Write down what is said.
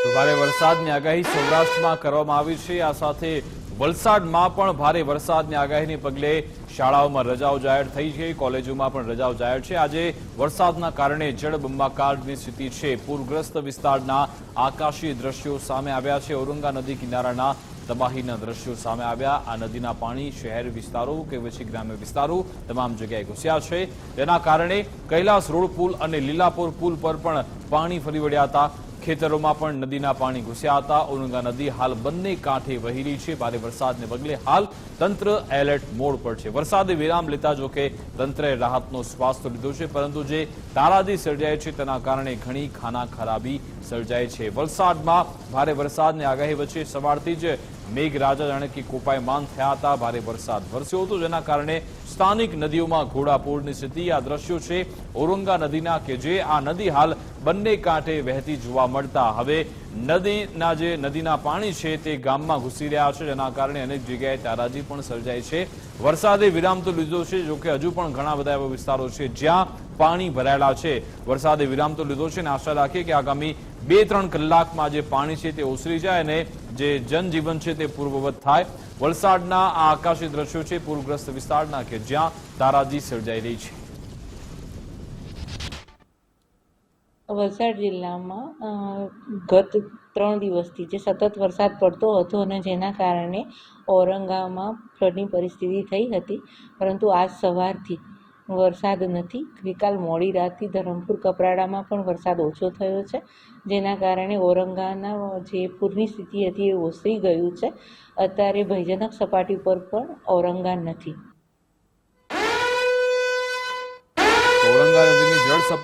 તો ભારે વરસાદની આગાહી સૌરાષ્ટ્રમાં કરવામાં આવી છે. આ સાથે વલસાડમાં પણ ભારે વરસાદની આગાહીને પગલે શાળાઓમાં રજાઓ જાહેર થઈ છે. કોલેજોમાં પણ રજાઓ જાહેર છે. આજે વરસાદના કારણે જળબંબાકારની સ્થિતિ છે. પૂરગ્રસ્ત વિસ્તારના આકાશી દ્રશ્યો સામે આવ્યા છે. ઔરંગા નદી કિનારાના તબાહીના દ્રશ્યો સામે આવ્યા. આ નદીના પાણી શહેર વિસ્તારો કે પછી ગ્રામ્ય વિસ્તારો તમામ જગ્યાએ ઘૂસ્યા છે. તેના કારણે કૈલાસ રોડ પુલ અને લીલાપુર પુલ પર પણ પાણી ફરી વળ્યા હતા. ખેતરોમાં પણ નદીના પાણી ઘૂસ્યા હતા. ઔરંગા નદી હાલ બંને કાંઠે વહી રહી છે. ભારે વરસાદને પગલે હાલ તંત્ર એલર્ટ મોડ પર છે. વરસાદે વિરામ લેતા જો કે તંત્રએ રાહતનો શ્વાસ તો લીધો છે, પરંતુ જે તારાજી સર્જાય છે તેના કારણે ઘણી ખાના ખરાબી સર્જાય છે. વલસાડમાં ભારે વરસાદની આગાહી વચ્ચે સવારથી જ મેઘરાજા જાણે કે કોપાયમાન થયા હતા. ભારે વરસાદ વરસ્યો હતો, જેના કારણે સ્થાનિક નદીઓમાં ઘોડાપૂરની સ્થિતિ આ દ્રશ્યો છે. ઔરંગા નદીના કે જે આ નદી હાલ બંને કાંઠે વહેતી જોવા મળતા હવે નદીના જે નદીના પાણી છે તે ગામમાં ઘૂસી રહ્યા છે. જેના કારણે અનેક જગ્યાએ તારાજી પણ સર્જાય છે. વરસાદે વિરામ તો લીધો છે જોકે હજુ પણ ઘણા બધા એવા વિસ્તારો છે જ્યાં પાણી ભરાયેલા છે. વરસાદે વિરામ તો લીધો છે અને આશા રાખીએ કે આગામી બે ત્રણ કલાકમાં જે પાણી છે તે ઓસરી જાય અને જે જનજીવન છે તે પૂર્વવત થાય. વલસાડના આ આકાશી દ્રશ્યો છે, પૂરગ્રસ્ત વિસ્તારના કે જ્યાં તારાજી સર્જાઈ રહી છે. વલસાડ જિલ્લામાં ગત ત્રણ દિવસથી જે સતત વરસાદ પડતો હતો અને જેના કારણે ઔરંગામાં ફ્લડની પરિસ્થિતિ થઈ હતી, પરંતુ આજ સવારથી વરસાદ નથી. ગઈકાલ મોડી રાતથી ધરમપુર કપરાડામાં પણ વરસાદ ઓછો થયો છે, જેના કારણે ઔરંગાના જે પૂરની સ્થિતિ હતી એ ઓસરી ગયું છે. અત્યારે ભયજનક સપાટી પર પણ ઔરંગા નથી.